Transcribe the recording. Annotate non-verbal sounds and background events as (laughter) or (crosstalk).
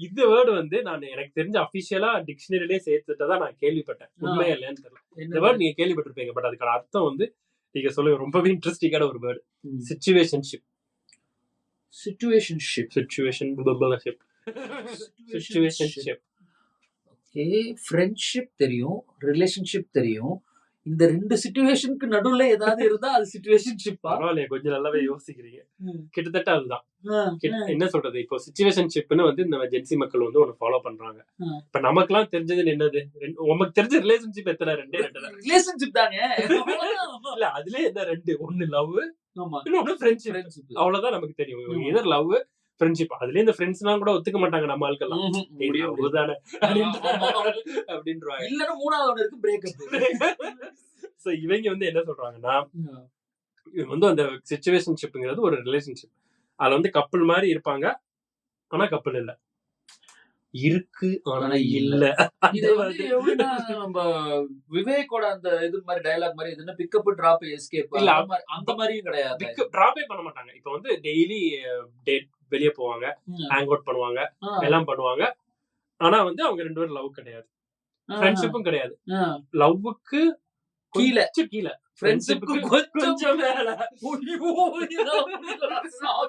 இந்த வேர்டு வந்து நான் எனக்கு தெரிஞ்ச அபிஷியலா டிக்ஷனரியிலே சேர்த்துட்டதா நான் கேள்விப்பட்டேன். உண்மையா இல்லையான்னு தெரியல. இந்த வேர்டு நீங்க கேள்விப்பட்டிருப்பீங்க பட் அதுக்கான அர்த்தம் வந்து நீங்க சொல்லுங்க ரொம்பவே இன்ட்ரெஸ்டிங்கான ஒரு word situationship situationship situation situationship okay friendship தெரியும் ரிலேஷன்ஷிப் தெரியும். இந்த ரெண்டு சிச்சுவேஷனுக்கு நடுவுல ஏதாவது இருந்தா அது சிச்சுவேஷன்ஷிப்பா பரவாயில்லையே கொஞ்சம் நல்லாவே யோசிக்கிறீங்க. கிட்டத்தட்ட அதுதான். என்ன சொல்றது? இப்போ சிச்சுவேஷன்ஷிப்னு வந்து இந்த ஜென்சி மக்கள் வந்து ஒன்னு ஃபாலோ பண்றாங்க. இப்ப நமக்கெல்லாம் தெரிஞ்சது என்னது? உமக்கு தெரிஞ்ச ரிலேஷன்ஷிப் எத்தனை? ரெண்டே ரெண்டு. ரிலேஷன்ஷிப் தாங்க (laughs) இல்ல அதுலயே என்ன ரெண்டு? ஒன்னு லவ் இன்னொன்னு ஃப்ரெண்ட்ஷிப் அவ்வளவுதான் நமக்கு தெரியும். இதர் லவ் ஃப்ரெண்ட்ஷிப் அதுலயே இந்த ஃப்ரெண்ட்ஸ்லாம் கூட ஒத்துக்க மாட்டாங்க நம்ம ஆட்கள்லாம். அப்படின்றாங்க இல்லன்னா மூணாவது ஒண்ணு இருக்கு பிரேக்கப் சோ இவங்க வந்து என்ன சொல்றாங்கன்னா இவங்க வந்து அந்த சிச்சுவேஷன்ஷிப்ங்கிறது ஒரு ரிலேஷன்ஷிப் அதுல வந்து கப்பல் மாதிரி இருப்பாங்க ஆனா கப்பல் இல்ல. இருக்கு ஆனா இல்ல. இது வந்து நம்ம விவேக்கோட அந்த இது மாதிரி டயலாக் மாதிரி என்ன பிக்கப் டிராப் எஸ்கேப் இல்ல, அந்த மாதிரி அந்த மாதிரியும் கிடையாது. பிக்கப் டிராப்பே பண்ண மாட்டாங்க. இப்போ வந்து டெய்லி டேட் வெளிய போவாங்க. ஹேங் அவுட் பண்ணுவாங்க எல்லாம் பண்ணுவாங்க. ஆனா வந்து அவங்க ரெண்டு பேரும் லவ் கிடையாது. ஃப்ரெண்ட்ஷிப்பும் கிடையாது. லவ்வுக்கு கீழே. கீழே. ஃப்ரெண்ட்ஷிப்புக்கு கொஞ்சம் கொஞ்சம் மேல. (laughs)